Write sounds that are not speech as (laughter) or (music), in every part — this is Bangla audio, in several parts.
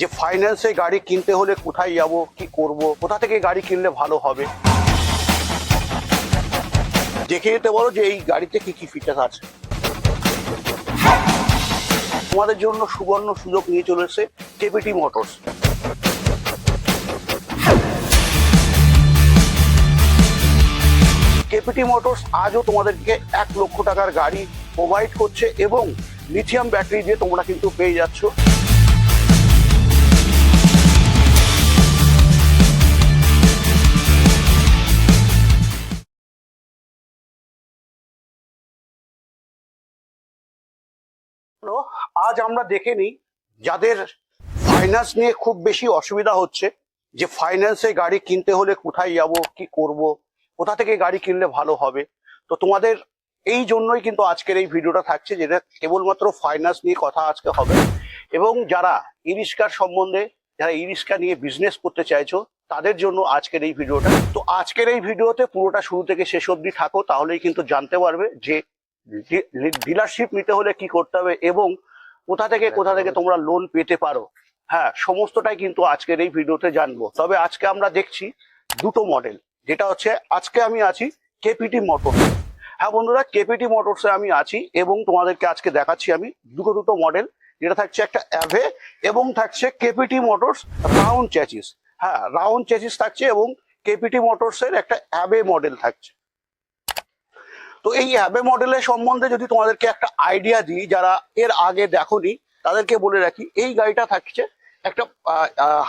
যে ফাইন্যান্সে গাড়ি কিনতে হলে কোথায় যাব, কি করব, কোথা থেকে গাড়ি কিনলে ভালো হবে? দেখে যেতে বলো যে এই গাড়িতে কি কি ফিচার আছে। তোমাদের জন্য সুবর্ণ সুযোগ নিয়ে চলেছে কেপিটি মোটরস কেপিটি মোটরস আজও তোমাদেরকে এক লক্ষ টাকার গাড়ি প্রোভাইড করছে এবং লিথিয়াম ব্যাটারি দিয়ে তোমরা কিন্তু পেয়ে যাচ্ছ। আজ আমরা দেখে নিই যাদের ফাইন্যান্স নিয়ে খুব বেশি অসুবিধা হচ্ছে, যে ফাইন্যান্সে গাড়ি কিনতে হলে কোথায় যাব, কি করব, কোথা থেকে গাড়ি কিনলে ভালো হবে। তো তোমাদের এই জন্যই কিন্তু আজকের এই ভিডিওটা থাকছে, যেটা কেবলমাত্র ফাইন্যান্স নিয়ে কথা আজকে হবে। এবং যারা ই রিক্সার সম্বন্ধে, যারা ই রিক্সা নিয়ে বিজনেস করতে চাইছো, তাদের জন্য আজকের এই ভিডিওটা। তো আজকের এই ভিডিওতে পুরোটা শুরু থেকে শেষ অবধি থাকো, তাহলেই কিন্তু জানতে পারবে যে ডিলারশিপ নিতে হলে কি করতে হবে এবং কোথা থেকে কোথা থেকে তোমরা লোন পেতে পারো? হ্যাঁ সমস্তটাই কিন্তু আজকের এই ভিডিওতে জানব। তবে আজকে আমরা দেখছি দুটো মডেল যেটা হচ্ছে আজকে আমি আছি কেপিটি মোটরস হ্যাঁ বন্ধুরা কেপিটি মোটরসে আমি আছি এবং তোমাদেরকে আজকে দেখাচ্ছি আমি দুটো দুটো মডেল যেটা থাকছে একটা অ্যাভে এবং থাকছে কেপিটি মোটরস রাউন্ড চ্যাচিস হ্যাঁ রাউন্ড চ্যাচিস থাকছে এবং কেপিটি মোটরসের একটা অ্যাবে মডেল থাকছে। তো এই অ্যাবে মডেলের সম্বন্ধে যদি তোমাদেরকে একটা আইডিয়া দিই, যারা এর আগে দেখোনি, তাদেরকে বলে রাখি, এই গাড়িটা থাকছে একটা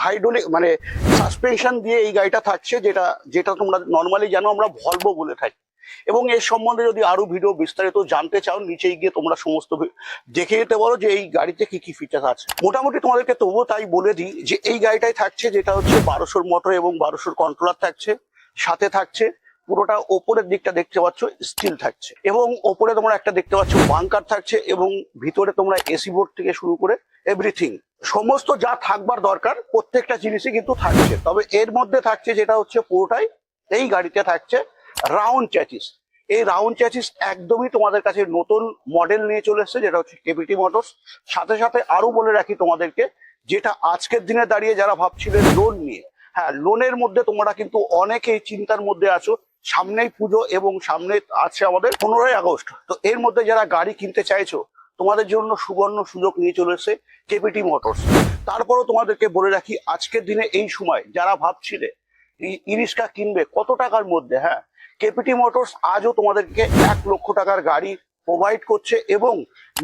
হাইড্রোলিক মানে সাসপেনশন দিয়ে এই গাড়িটা থাকছে, যেটা যেটা তোমরা নর্মালি জানো আমরা ভলভো বলে থাকি। এবং এর সম্বন্ধে যদি আরও ভিডিও বিস্তারিত জানতে চাও, নিচেই গিয়ে তোমরা সমস্ত দেখে যেতে পারো যে এই গাড়িতে কি কি ফিচার আছে। মোটামুটি তোমাদেরকে তবুও তাই বলে দিই যে এই গাড়িটাই থাকছে, যেটা হচ্ছে বারোশোর মোটর এবং বারোশোর কন্ট্রোলার থাকছে, সাথে থাকছে পুরোটা ওপরের দিকটা দেখতে পাচ্ছ স্টিল থাকছে। এবং ওপরে তোমরা একটা দেখতে পাচ্ছ বাংকার থাকছে এবং ভিতরে তোমরা এসি বোর্ড থেকে শুরু করে এভরিথিং সমস্ত যা থাকবার দরকার, প্রত্যেকটা জিনিসই কিন্তু থাকছে। তবে এর মধ্যে থাকছে যেটা হচ্ছে পুরোটাই, এই গাড়িতে থাকছে রাউন্ড চ্যাচিস এই রাউন্ড চ্যাচিস একদমই তোমাদের কাছে নতুন মডেল নিয়ে চলে এসেছে, যেটা হচ্ছে কেপিটি মোটরস সাথে সাথে আরও বলে রাখি তোমাদেরকে, যেটা আজকের দিনে দাঁড়িয়ে যারা ভাবছিলেন লোন নিয়ে হ্যাঁ লোনের মধ্যে তোমরা কিন্তু অনেকেই চিন্তার মধ্যে আছো সামনেই পুজো এবং সামনে আছে আমাদের পনেরোই আগস্ট। তো এর মধ্যে যারা গাড়ি কিনতে চাইছো, তোমাদের জন্য সুবর্ণ সুযোগ নিয়ে চলেছে কেপিটি মোটরস তারপরও তোমাদেরকে বলে রাখি, আজকের দিনে এই সময় যারা ভাবছিলে ই- ই কিনবে, কত টাকার মধ্যে হ্যাঁ? কেপিটি মোটরস আজও তোমাদেরকে এক লক্ষ টাকার গাড়ি প্রোভাইড করছে এবং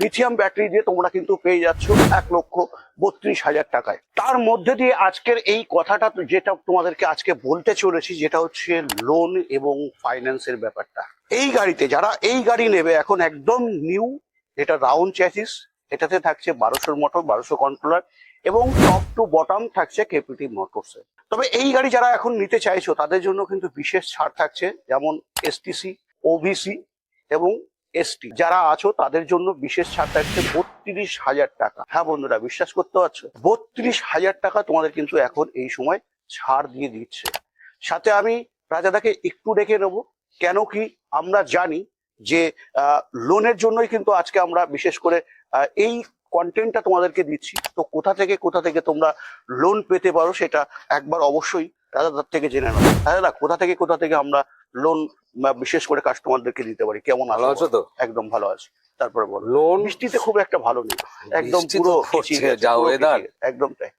লিথিয়াম ব্যাটারি দিয়ে তোমরা কিন্তু পেয়ে যাচ্ছ এক লক্ষ বত্রিশ হাজার টাকায়। তার মধ্যে দিয়ে আজকের এই কথাটা যেটা তোমাদেরকে আজকে বলতে চলেছি যেটা হচ্ছে লোন এবং ফাইন্যান্সের ব্যাপারটা। এই গাড়িতে যারা এই গাড়ি নেবে এখন একদম নিউ এটা রাউন্ড চ্যাসিস এটাতে থাকছে বারোশোর মোটর বারোশো কন্ট্রোলার এবং টপ টু বটম থাকছে কেপিটি মোটরসে তবে এই গাড়ি যারা এখন নিতে চাইছো, তাদের জন্য কিন্তু বিশেষ ছাড় থাকছে, যেমন এসটিসি ওবিসি এবং এসটি। যারা আছো, তাদের জন্য বিশেষ ছাড় থাকছে বত্রিশ হাজার টাকা। হ্যাঁ বন্ধুরা, বিশ্বাস করতে পারছ? বত্রিশ হাজার টাকা তোমাদের কিন্তু এখন এই সময় ছাড় দিয়ে দিচ্ছে। সাথে আমি রাজাদাকে একটু ডেকে নেব, কেন কি আমরা জানি যে লোনের জন্যই কিন্তু আজকে আমরা বিশেষ করে এই কন্টেন্টটা তোমাদেরকে দিচ্ছি। তো কোথা থেকে কোথা থেকে তোমরা লোন পেতে পারো সেটা একবার অবশ্যই রাজাদার থেকে জেনে নাও। দাদা কোথা থেকে কোথা থেকে আমরা লোন বিশেষ করে কাস্টমারদেরকে দিতে পারি। কেমন ভালো আছো তো? একদম ভালো আছে। তারপরে বলো। লোন বৃষ্টিতে খুব একটা ভালো নেই। একদম পুরো যা। খিচিয়ে, একদম তাই।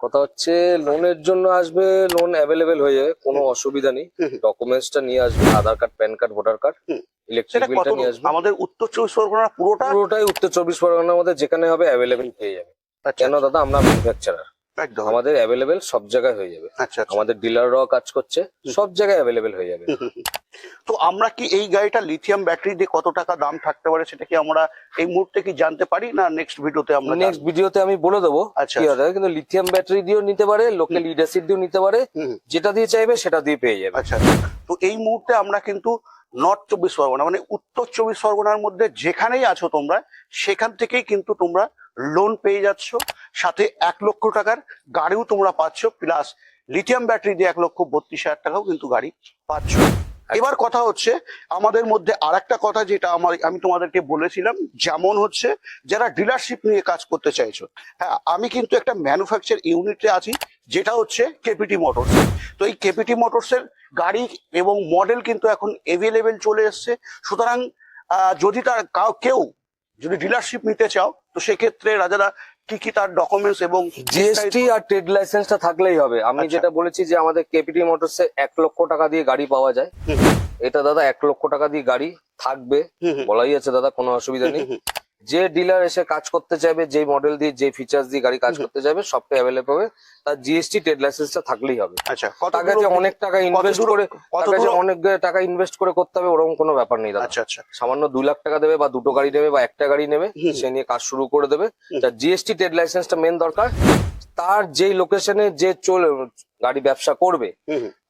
কথা হচ্ছে লোনের জন্য আসবে লোন অ্যাভেলেবেল হয়ে যাবে কোনো অসুবিধা নেই। ডকুমেন্টসটা নিয়ে আসবে Aadhaar card pan card voter card electric বিলটা নিয়ে আসবে। আমাদের উত্তর চব্বিশ পরগনা পুরোটা? পুরোটাই উত্তর চব্বিশ পরগনার মধ্যে যেখানে হবে অ্যাভেলেবেল পেয়ে যাবে। আচ্ছা, কেন দাদা আমরা ম্যানুফ্যাকচারার একদম আমাদের অ্যাভেলেবেল সব জায়গায় হয়ে যাবে। আচ্ছা আচ্ছা। আমাদের ডিলাররাও কাজ করছে সব জায়গায় অ্যাভেলেবেল হয়ে যাবে। (laughs) তো আমরা কি এই গাড়িটা লিথিয়াম ব্যাটারি দিয়ে কত টাকা দাম থাকতে পারে সেটা কি আমরা এই মুহূর্তে কি জানতে পারি না নেক্সট ভিডিওতে আমরা নেক্সট ভিডিওতে আমি বলে দেবো আচ্ছা, কিন্তু লিথিয়াম ব্যাটারি দিয়েও নিতে পারে লোকাল লিড অ্যাসিড দিয়েও নিতে পারে। যেটা দিয়ে চাইবে সেটা দিয়ে পেয়ে যাবে। আচ্ছা আচ্ছা। তো এই মুহূর্তে আমরা কিন্তু নর্থ চব্বিশ পরগনা মানে উত্তর চব্বিশ পরগনার মধ্যে যেখানেই আছো তোমরা সেখান থেকেই কিন্তু তোমরা লোন পেয়ে যাচ্ছ, সাথে এক লক্ষ টাকার গাড়িও তোমরা পাচ্ছ প্লাস লিথিয়াম ব্যাটারি দিয়ে এক লক্ষ বত্রিশ হাজার টাকাও কিন্তু গাড়ি পাচ্ছ। এবার কথা হচ্ছে, আমাদের মধ্যে আর একটা কথা যেটা আমার, আমি তোমাদেরকে বলেছিলাম, যেমন হচ্ছে যারা ডিলারশিপ নিয়ে কাজ করতে চাইছো। হ্যাঁ আমি কিন্তু একটা ম্যানুফ্যাকচার ইউনিটে আছি, যেটা হচ্ছে কেপিটি মোটরস তো এই কেপিটি মোটরসের গাড়ি এবং মডেল কিন্তু এখন এভেলেবেল চলে এসছে। সুতরাং যদি তার কেউ যদি ডিলারশিপ নিতে চাও তো সেক্ষেত্রে রাজারা কি কি তার ডকুমেন্টস এবং জিএসটি আর ট্রেড লাইসেন্সটা থাকলেই হবে। আমি আচ্ছা। যেটা বলেছি যে আমাদের কেপিটি মোটরসে এক লক্ষ টাকা দিয়ে গাড়ি পাওয়া যায়। এটা দাদা এক লক্ষ টাকা দিয়ে গাড়ি থাকবে। বলাই আছে দাদা কোনো অসুবিধা নেই। যে ডিলার এসে কাজ করতে চাইবে যে মডেল দিয়ে যে ফিচার্স দিয়ে গাড়ি কাজ করতে চাইবে সবটাই অ্যাভেলেবল হবে। তার জিএসটি ট্রেড লাইসেন্সটা থাকলেই হবে। আচ্ছা অনেক টাকা ইনভেস্ট করে অনেক টাকা ইনভেস্ট করে করতে হবে ওরকম কোনো ব্যাপার নেই দাদা। আচ্ছা আচ্ছা। সামান্য দুই লাখ টাকা দেবে বা দুটো গাড়ি নেবে বা একটা গাড়ি নেবে সে নিয়ে কাজ শুরু করে দেবে। তার জিএসটি ট্রেড লাইসেন্সটা মেন দরকার। তার যেই লোকেশনে যে চলে গাড়ি ব্যবসা করবে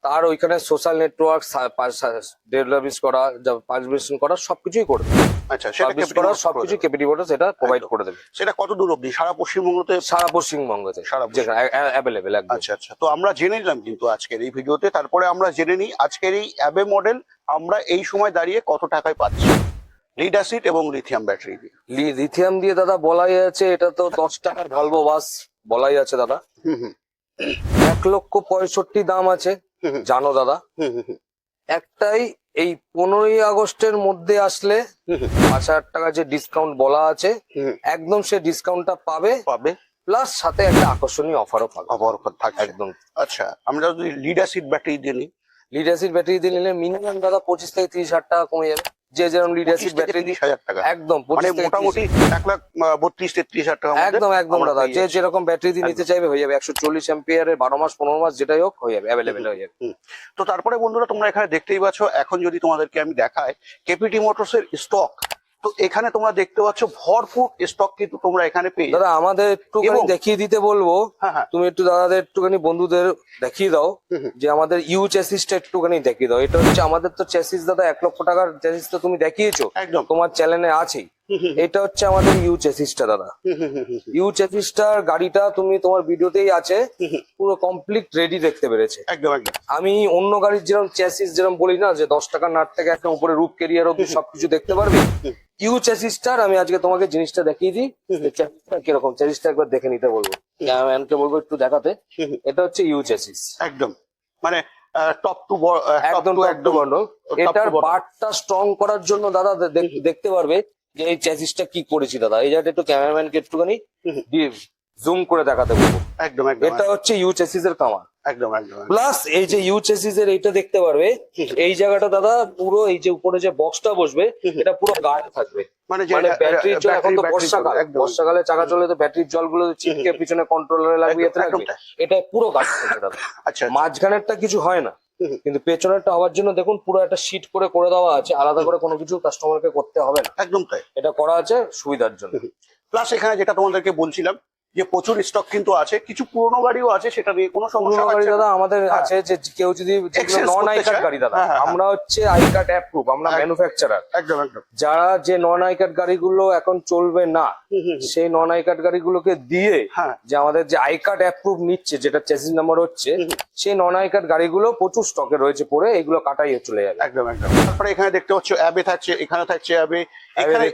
তার ওইখানে সোশ্যাল নেটওয়ার্ক ডেভেলপমেন্ট করা পাবলিশন করা সবকিছুই করবে আচ্ছা সেটা করা সবকিছু। কেপিটি সেটা প্রোভাইড করে দেবে। সেটা কত দূর অবধি? সারা পশ্চিমবঙ্গতে? সারা পশ্চিমবঙ্গতে সারা অ্যাভেলেবেল আচ্ছা আচ্ছা। তো আমরা জেনে নিলাম কিন্তু আজকের এই ভিডিওতে। তারপরে আমরা জেনে নিই আজকের এই অ্যাবে মডেল আমরা এই সময় দাঁড়িয়ে কত টাকায় পাচ্ছি। লিড অ্যাসিড এবং লিথিয়াম ব্যাটারি দিয়ে। লিথিয়াম দিয়ে দাদা বলাই আছে এটা তো দশ টাকার ভলভো বাস বলাই আছে দাদা। হুম হুম। এক লক্ষ পঁয়ষট্টি দাম আছে। জানো দাদা? একটাই এই পনেরোই আগস্টের মধ্যে আসলে পাঁচ হাজার টাকা যে ডিসকাউন্ট বলা আছে একদম সে ডিসকাউন্টটা পাবে। পাবে। প্লাস সাথে একটা আকর্ষণীয় অফারও পাবে। অবরকত থাকছে একদম। আচ্ছা আমরা যদি লিড অ্যাসিড ব্যাটারি দিয়ে নিই। লিড অ্যাসিড ব্যাটারি দিয়ে নিলে মিনিমাম দাদা পঁচিশ থেকে তিরিশ হাজার টাকা কমে যাবে। যে যেরকম লিড পঁচিশ অ্যাসিড থেকে ব্যাটারি তিরিশ হাজার টাকা। একদম মানে 25 থেকে 30 মোটামুটি এক লাখ বত্রিশ তেত্রিশ হাজার টাকা একদম একদম দাদা। যে যেরকম ব্যাটারি দিয়ে নিতে চাইবে হয়ে যাবে একশো চল্লিশ এম্পিয়ারের বারো মাস পনেরো মাস যেটাই হোক হয়ে যাবে অ্যাভেলেবেল হয়ে যাবে। তো তারপরে বন্ধুরা তোমরা এখানে দেখতেই পাচ্ছ এখন যদি তোমাদেরকে আমি দেখাই কেপিটি মোটরসের স্টক তো এখানে তোমরা দেখতে পাচ্ছ ভরপুর স্টক কিন্তু তোমরা এখানে পেয়ে দাদা আমাদের একটুখানি দেখিয়ে দিতে বলব। হ্যাঁ হ্যাঁ। তুমি একটু দাদাদের একটুখানি বন্ধুদের দেখিয়ে দাও। যে আমাদের ইউ চেসিসটা একটুখানি দেখিয়ে দাও। এটা হচ্ছে আমাদের তো চেসিস দাদা এক লক্ষ টাকার চেসিস তো তুমি দেখিয়েছো। একদম। তোমার চ্যানেলে আছেই। এটা হচ্ছে আমাদের ইউ চেসিসটা দাদা। ইউ চেসিসটার গাড়িটা তুমি তোমার ভিডিওতেই আছে। পুরো কমপ্লিট রেডি দেখতে পেরেছে। একদম একদম। আমি অন্য গাড়ির যেরকম চেসিস যেরকম বলি না যে দশ টাকার নাট থেকে একটা উপরে রূপ কেরিয়ার অব্দি সবকিছু দেখতে পারবে। ইউ চেসিসটার আমি আজকে তোমাকে জিনিসটা দেখিয়ে দিই। চেসিসটা কীরকম? চেসিসটা একবার দেখে নিতে বলব। ক্যামেরাম্যানকে বলব একটু দেখাতে। এটা হচ্ছে ইউ চেসিস একদম। মানে টপ টু একদম একদম। এটার। বারটা স্ট্রং করার জন্য দাদা দেখতে পারবে। যে এই চেসিসটা কি করেছি দাদা? এই জায়গাটা একটু ক্যামেরাম্যানকে একটুখানি হুম। জুম করে দেখাতে বলব। একদম একদম এটা হচ্ছে ইউ চেসিস এর কামার একদম একদম একদম। প্লাস এই যে ইউ চেসিস এর এইটা দেখতে পারবে এই জায়গাটা দাদা পুরো এই যে উপরে যে বক্সটা বসবে এটা পুরো গার্ড থাকবে। মানে মানে ব্যাটারির জল এখন তো বর্ষাকাল। বর্ষাকালে চাকা চলে তো ব্যাটারির জলগুলো চিপকে পিছনে কন্ট্রোলারে এটা পুরো গার্ড থাকবে দাদা। আচ্ছা। মাঝখানেরটা কিছু হয় না। কিন্তু পেছনেরটা হওয়ার জন্য দেখুন পুরো একটা শীট করে করে দেওয়া আছে আলাদা করে কোনো কিছু কাস্টমারকে করতে হবে না। একদম তাই। এটা করা আছে সুবিধার জন্য। প্লাস এখানে যেটা তোমাদেরকে বলছিলাম যে প্রচুর স্টক কিন্তু আছে কিছু পুরোনো গাড়িও আছে সেটা নিয়ে কোনো সমস্যা গাড়ি দাদা আমাদের হ্যাঁ। আছে যে কেউ যদি নন আই কার্ড গাড়ি দাদা হ্যাঁ, হ্যাঁ, আমরা হচ্ছে আই কার্ড অ্যাপ্রুভ আমরা। ম্যানুফ্যাকচারার একদম একদম। যারা যে নন আই কার্ড গাড়িগুলো এখন চলবে না। সেই নন আই কার্ড গাড়িগুলোকে দিয়ে যে আমাদের যে আই কার্ড অ্যাপ্রুভ নিচ্ছে যেটা চেসিস নাম্বার হচ্ছে সেই নন আই কার্ড গাড়িগুলো প্রচুর স্টকে রয়েছে পরে এগুলো কাটাই চলে যাবে। একদম একদম। তারপরে এখানে দেখতে পাচ্ছ অ্যাবে থাকছে এখানে থাকছে অ্যাবে এখানে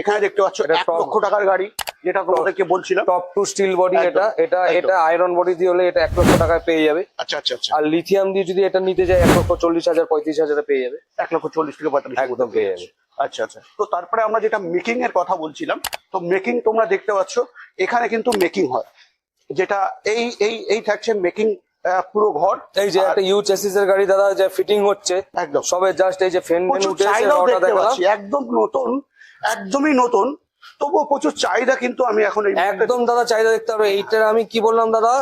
এখানে দেখতে পাচ্ছ এক লক্ষ টাকার গাড়ি যেটা তোমাদেরকে বলছিলাম। টপ টু স্টিল বডি এটা এটা এটা আয়রন বডি দিয়ে হলে এটা এক লক্ষ টাকায় পেয়ে যাবে। আচ্ছা আচ্ছা আচ্ছা। আর লিথিয়াম দিয়ে যদি এটা নিতে যায় এক লক্ষ চল্লিশ হাজার পঁয়ত্রিশ হাজারে পেয়ে যাবে। এক লক্ষ চল্লিশ থেকে পঁয়তাল্লিশ একদম পেয়ে যাবে। আচ্ছা আচ্ছা। তো তারপরে আমরা যেটা মেকিং এর কথা বলছিলাম তো মেকিং তোমরা দেখতে পাচ্ছ এখানে কিন্তু মেকিং হয়। যেটা এই এই এই থাকছে মেকিং পুরো ঘর। এই যে একটা ইউ চেসিস এর গাড়ি দাদা যে ফিটিং হচ্ছে একদম। সবে জাস্ট এই যে ফেন পাচ্ছি। একদম নতুন একদমই নতুন। তবুও প্রচুর চাহিদা কিন্তু আমি এখন একদম দাদা চাহিদা দেখতে পারবে এইটার আমি কি বললাম দাদা?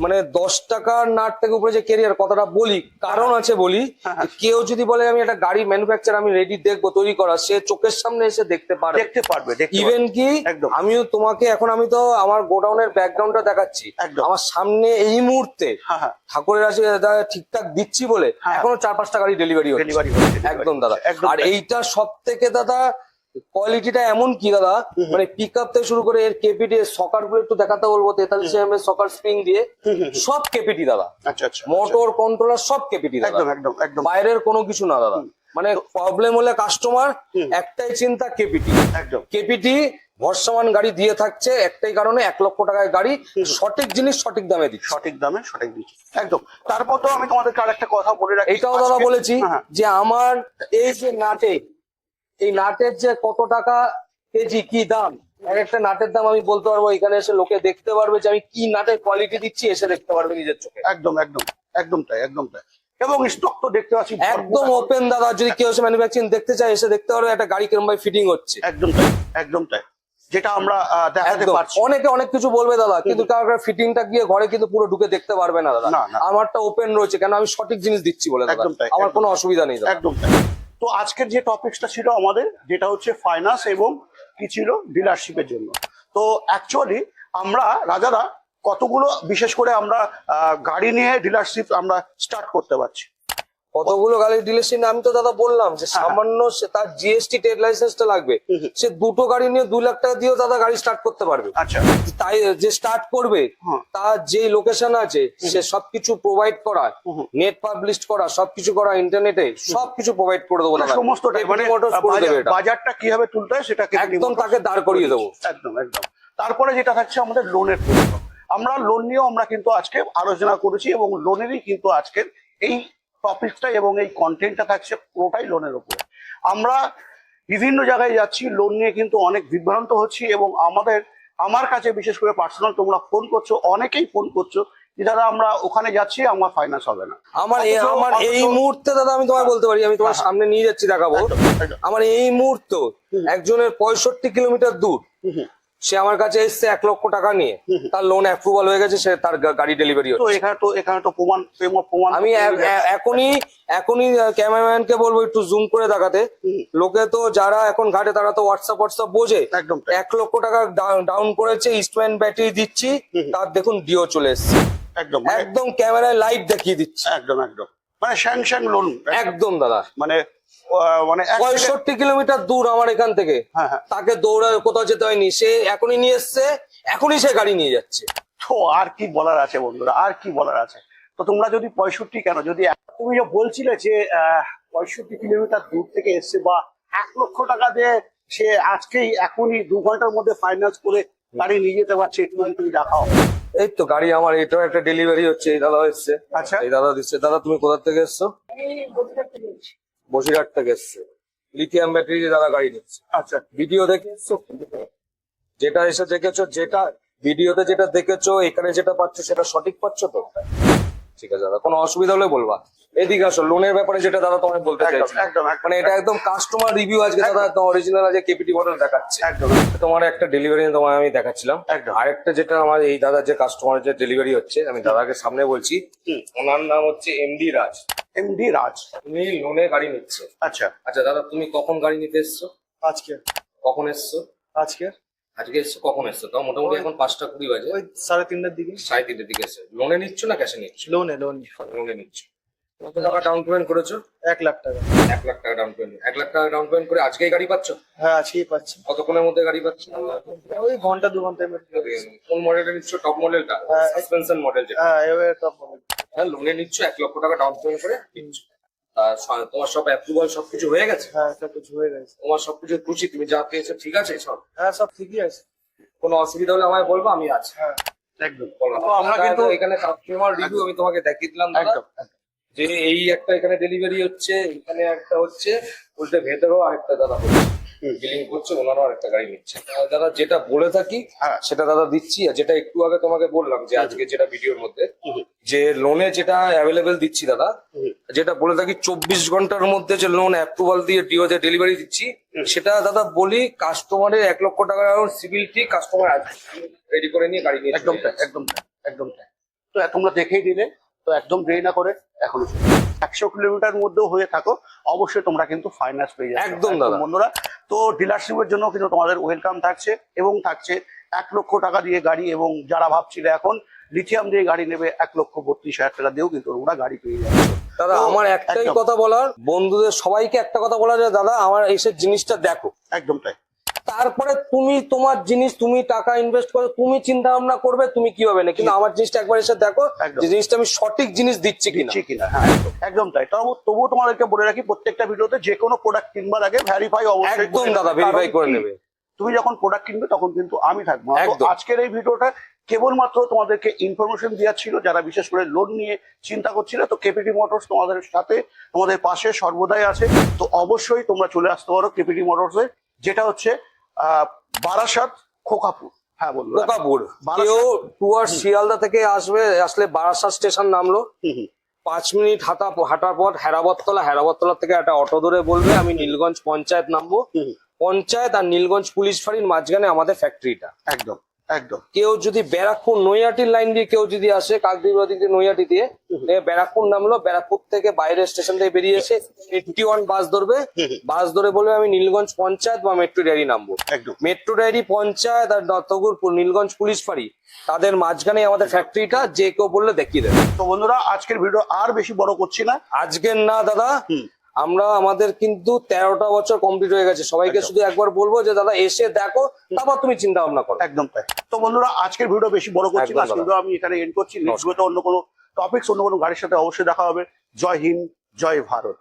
মানে দশ টাকার নাট থেকে উপরে যে কেরিয়ার কথাটা বলি কারণ আছে বলি হ্যাঁ, হ্যাঁ। কেউ যদি বলে আমি একটা গাড়ি ম্যানুফ্যাকচার আমি রেডি দেখব তৈরি করা সে চোখের সামনে এসে দেখতে পারবে দেখতে পারবে। ইভেন কি একদম। আমিও তোমাকে এখন আমি তো আমার গোডাউনের ব্যাকগ্রাউন্ডটা দেখাচ্ছি। একদম। আমার সামনে এই মুহূর্তে হ্যাঁ ঠাকুরের আসে ঠিকঠাক দিচ্ছি বলে। এখনও চার পাঁচটা গাড়ি ডেলিভারি ডেলিভারি একদম দাদা। আর এইটা সব থেকে দাদা কোয়ালিটিটা এমন কি দাদা? মানে পিক আপ থেকে শুরু করে এর কেপিটি সকারগুলো একটু দেখাতে বলব তেতাল্লিশ এম এর সকার স্প্রিং দিয়ে সব কেপিটি দাদা। আচ্ছা আচ্ছা মোটর কন্ট্রোলার সব কেপিটি দাদা। একদম একদম একদম। বাইরের কোনো কিছু না দাদা। মানে প্রবলেম হলে কাস্টমার একটাই চিন্তা কেপিটি একদম। কেপিটি ভরসামান গাড়ি দিয়ে থাকছে একটাই কারণে এক লক্ষ টাকায় গাড়ি সঠিক জিনিস সঠিক দামে দিচ্ছে। সঠিক দামে সঠিক দিচ্ছি একদম। তারপর তো আমি তোমাদেরকে আর একটা কথা বলে রাখি। এটাও দাদা বলেছি হ্যাঁ, যে আমার এই যে নাটে এই নাটের যে কত টাকা কেজি কি দাম? এক একটা নাটের দাম আমি বলতে পারব এখানে এসে লোকে দেখতে পারবে যে আমি কি নাটের কোয়ালিটি দিচ্ছি এসে দেখতে পারবে নিজের চোখে। একদম একদম একদম তাই একদম তাই। এবং স্টক তো দেখতে পাচ্ছি একদম ওপেন দাদা যদি কেউ এসে ম্যানুফ্যাকচারিং দেখতে চায় এসে দেখতে পারবে একটা গাড়ি কিরম ভাবে ফিটিং হচ্ছে। একদম তাই একদম তাই। যেটা আমরা দেখাতে পারছি। অনেকে অনেক কিছু বলবে দাদা কিন্তু কারণ ফিটিংটা গিয়ে ঘরে কিন্তু পুরো ঢুকে দেখতে পারবে না দাদা। আমারটা ওপেন রয়েছে কেন আমি সঠিক জিনিস দিচ্ছি বলে দাদা। একদম তাই, আমার কোনো অসুবিধা নেই একদম তাই। তো আজকের যে টপিকসটা ছিল আমাদের, যেটা হচ্ছে ফাইন্যান্স এবং কি ছিল ডিলারশিপের জন্য। তো অ্যাকচুয়ালি আমরা, রাজারা কতগুলো, বিশেষ করে আমরা গাড়ি নিয়ে ডিলারশিপ আমরা স্টার্ট করতে পারছি। কতগুলো গাড়ির ডিলারশিপ আমি তো দাদা বললাম যে সামান্য তার জিএসটি ট্রেড লাইসেন্সটা লাগবে। সে দুটো গাড়ি নিয়ে দুই লাখ টাকা দিয়েও দাদা গাড়ি স্টার্ট করতে পারবে। আচ্ছা। তাই যে স্টার্ট করবে হ্যাঁ। তার যে লোকেশন আছে সে সবকিছু প্রোভাইড করা। নেট পাবলিশ করা সবকিছু করা ইন্টারনেটে সবকিছু প্রোভাইড করে দেবো দাদা। সমস্তটাই মানে। বাজারটা কীভাবে তুলতে হয় সেটা একদম তাকে দাঁড় করিয়ে দেবো। একদম একদম। তারপরে যেটা থাকছে আমাদের লোনের আমরা লোন নিয়েও আমরা কিন্তু আজকে আলোচনা করেছি এবং লোনেরই কিন্তু আজকের এই টপিকটা এবং এই কন্টেন্টটা থাকছে পুরোটাই লোনের উপরে। আমরা বিভিন্ন জায়গায় যাচ্ছি লোন নিয়ে কিন্তু অনেক বিভ্রান্ত হচ্ছি এবং আমাদের আমার কাছে বিশেষ করে পার্সোনাল তোমরা ফোন করছ অনেকেই ফোন করছ যে দাদা আমরা ওখানে যাচ্ছি আমার ফাইন্যান্স হবে না। আমার এই- আমার এই মুহূর্তে দাদা আমি তোমায় বলতে পারি আমি তোমার সামনে নিয়ে যাচ্ছি দেখাবো। আমার এই মুহূর্ত একজনের পঁয়ষট্টি কিলোমিটার দূর। সে আমার কাছে এসছে এক লক্ষ টাকা নিয়ে। তার লোন অ্যাপ্রুভাল হয়ে গেছে সে তার গাড়ি ডেলিভারি তো হচ্ছে। এখানে তো এখানে তো প্রমাণ প্রমাণ আমি এখনই এখনই ক্যামেরাম্যানকে বলব একটু জুম করে দেখাতে। লোকে তো যারা এখন ঘাটে তারা তো হোয়াটসঅ্যাপ হোয়াটসঅ্যাপ বোঝে। একদম এক লক্ষ টাকা ডাউন করেছে ইস্টম্যান ব্যাটারি দিচ্ছি। তার দেখুন ডিও চলে এসছে। একদম মানে- একদম ক্যামেরায় লাইভ দেখিয়ে দিচ্ছে। একদম একদম। মানে স্যাংশন লোন একদম দাদা। মানে মানে পঁয়ষট্টি কিলোমিটার দূর আমার এখান থেকে। হ্যাঁ হ্যাঁ। তাকে দৌড়ায় কোথাও যেতে হয়নি। সে এখনই নিয়ে এসছে এখনই সে গাড়ি নিয়ে যাচ্ছে। তো আর কি বলার আছে বন্ধুরা আর কি বলার আছে? তো তোমরা যদি পঁয়ষট্টি কেন যদি তুমি যে বলছিলে যে আহ, পঁয়ষট্টি কিলোমিটার দূর থেকে এসছে বা এক লক্ষ টাকা দিয়ে সে আজকেই এখনই দু ঘণ্টার মধ্যে ফাইন্যান্স করে গাড়ি নিয়ে যেতে পারছে একটু তুমি দেখাও। এই তো গাড়ি আমার এটাও একটা ডেলিভারি হচ্ছে এই দাদা এসছে। আচ্ছা। এই দাদা দিচ্ছে। দাদা তুমি কোথা থেকে এসছো? বসিরহাট থেকে এসছে লিথিয়াম ব্যাটারি দিয়ে দাদা গাড়ি নিচ্ছে। আচ্ছা। ভিডিও দেখে? এসছো যেটা এসে দেখেছ যেটা ভিডিওতে যেটা দেখেছ এখানে যেটা পাচ্ছ সেটা সঠিক পাচ্ছ তো? ঠিক আছে দাদা কোনো অসুবিধা হলে বলবা। এদিকে আসো লোনের ব্যাপারে যেটা দাদা তোমায় বলতে চাইছি। একদম মানে এটা একদম কাস্টমার রিভিউ আজকে দাদা একদম। অরিজিনাল আজকে কেপিটি মডেল দেখাচ্ছে। একদম। তোমার একটা ডেলিভারি তোমায় আমি দেখাচ্ছিলাম। আরেকটা যেটা আমার এই দাদা যে কাস্টমার যে ডেলিভারি হচ্ছে আমি দাদাকে সামনে বলছি ওনার নাম হচ্ছে এমডি রাজ। এমডি রাজ। তুমি লোনে গাড়ি নিচ্ছে। আচ্ছা। আচ্ছা দাদা তুমি কখন গাড়ি নিতে এসছো? আজকে। কখন এসছো? আজকে? আজকে এসছো কখন এসছো? তাও মোটামুটি এখন পাঁচটা কুড়ি বাজে। ওই সাড়ে তিনটার দিকে। সাড়ে তিনটের দিকে এসছো। লোনে নিচ্ছ না ক্যাশে নিচ্ছ? লোনে লোন লোনে নিচ্ছ। কত টাকা ডাউন পেমেন্ট করেছ? এক লাখ টাকা। এক লাখ টাকা ডাউন পেমেন্ট এক লাখ টাকা ডাউন পেমেন্ট করে আজকেই গাড়ি পাচ্ছ? হ্যাঁ আজকেই পাচ্ছি। কতক্ষণের মধ্যে গাড়ি পাচ্ছ? ওই ঘণ্টা দু ঘণ্টার মধ্যে। কোন মডেলটা নিচ্ছ? টপ মডেলটা হ্যাঁ। সাসপেনশন মডেল যেটা। হ্যাঁ এবার টপ মডেল হ্যাঁ লোনে নিচ্ছ এক লক্ষ টাকা ডাউন পেমেন্ট করে নিচ্ছ তোমার সব অ্যাপ্রুভাল সবকিছু হয়ে গেছে? হ্যাঁ সবকিছু হয়ে গেছে। তোমার সবকিছু খুশি? তুমি যা পেয়েছ ঠিক আছে সব? হ্যাঁ সব ঠিকই আছে। কোনো অসুবিধা হলে আমায় বলব আমি আছি। হ্যাঁ। একদম। আমরা কিন্তু এখানে কাস্টমার রিভিউ আমি তোমাকে দেখিয়ে দিলাম একদম। যে এই একটা এখানে ডেলিভারি হচ্ছে এখানে একটা হচ্ছে উল্টে ভেতরেও আরেকটা দাদা। বিলিং করছে ওনারও আরেকটা গাড়ি নিচ্ছে। দাদা যেটা বলে থাকি হ্যাঁ। সেটা দাদা দিচ্ছি আর যেটা একটু আগে তোমাকে বললাম যে আজকে যেটা ভিডিওর মধ্যে যে লোনে যেটা অ্যাভেলেবেল দিচ্ছি দাদা। যেটা বলে থাকি চব্বিশ ঘণ্টার মধ্যে যে লোন অ্যাপ্রুভাল দিয়ে ডিও যে ডেলিভারি দিচ্ছি সেটা দাদা বলি কাস্টমারের এক লক্ষ টাকা সিভিল ঠিক কাস্টমার রেডি করে নিয়ে গাড়ি নিয়ে একদম একদম একদম তাই। তো তোমরা দেখেই দিলে। তো একদম দেরি না করে এখন একশো কিলোমিটার মধ্যেও হয়ে থাকো। অবশ্যই তোমরা কিন্তু ফাইন্যান্স পেয়ে যাবে একদম দাদা। বন্ধুরা। তো ডিলারশিপের জন্য কিন্তু তোমাদের ওয়েলকাম থাকছে এবং থাকছে এক লক্ষ টাকা দিয়ে গাড়ি এবং যারা ভাবছিলে এখন লিথিয়াম দিয়ে গাড়ি নেবে এক লক্ষ বত্রিশ হাজার টাকা দিয়েও কিন্তু ওরা গাড়ি পেয়ে যাবে দাদা আমার একটাই কথা বলার বন্ধুদের সবাইকে একটা কথা বলা যায় দাদা আমার এসে জিনিসটা দেখো। একদম তাই। তারপরে তুমি তোমার জিনিস তুমি টাকা ইনভেস্ট করে তুমি চিন্তা ভাবনা করবে তুমি কি হবে না কিন্তু আমার জিনিসটা একবার এসে দেখো যে জিনিসটা আমি সঠিক জিনিস দিচ্ছি কিনা। কিনা হ্যাঁ একদম। তাই। তবু তবুও তোমাদেরকে বলে রাখি প্রত্যেকটা ভিডিওতে যে কোনো প্রোডাক্ট কিনবার আগে ভ্যারিফাই অবশ্যই একদম দাদা ভেরিফাই করে নেবে। তুমি যখন প্রোডাক্ট কিনবে তখন কিন্তু আমি থাকব। আজকের এই ভিডিওটা কেবলমাত্র তোমাদেরকে ইনফরমেশন দেওয়ার ছিল যারা বিশেষ করে লোন নিয়ে চিন্তা করছিলে তো কেপিটি মোটরস তোমাদের সাথে তোমাদের পাশে সর্বদাই আছে। তো অবশ্যই তোমরা চলে আসতে পারো কেপিটি মোটরসে যেটা হচ্ছে বারাসাত খোকাপুর। হ্যাঁ বলুন। খোকাপুর। কেউ টুয়ার্ড শিয়ালদা থেকে আসবে আসলে বারাসাত স্টেশন নামলো। পাঁচ মিনিট হাঁটা হাঁটার পর হেরাবতলা। হেরাবতলা থেকে একটা অটো ধরে বলবে আমি নীলগঞ্জ পঞ্চায়েত নামবো। পঞ্চায়েত আর নীলগঞ্জ পুলিশ ফাঁড়ির মাঝখানে আমাদের ফ্যাক্টরিটা একদম। একদম। কেউ যদি ব্যারাকপুর নৈয়াটির লাইন দিয়ে কেউ যদি আসে কাকদ্বীপ দিক দিয়ে নৈয়াটি দিয়ে ব্যারাকপুর নামলো ব্যারাকপুর থেকে বাইরের স্টেশন থেকে বেরিয়ে এসে এইটটি ওয়ান বাস ধরবে। বাস ধরে বলবে আমি নীলগঞ্জ পঞ্চায়েত বা মেট্রো ডায়েরি নামবো। একদম। মেট্রো ডায়েরি পঞ্চায়েত আর দত্তগুরপুর নীলগঞ্জ পুলিশ ফাঁড়ি। তাদের মাঝখানে আমাদের ফ্যাক্টরিটা যে কেউ বললে দেখিয়ে দেবে। তো বন্ধুরা আজকের ভিডিও আর বেশি বড় করছি না। আজকের না দাদা। আমরা আমাদের কিন্তু তেরোটা বছর কমপ্লিট হয়ে গেছে। সবাইকে শুধু একবার বলব যে দাদা এসে দেখো তারপর তুমি চিন্তা ভাবনা করো। একদম তাই। তো বন্ধুরা আজকের ভিডিও বেশি বড় করছি না ভিডিও আমি এখানে এন্ড করছি। নেক্সট ভিডিওতে অন্য কোনো টপিকস অন্য কোনো গাড়ির সাথে অবশ্যই দেখা হবে। জয় হিন্দ জয় ভারত।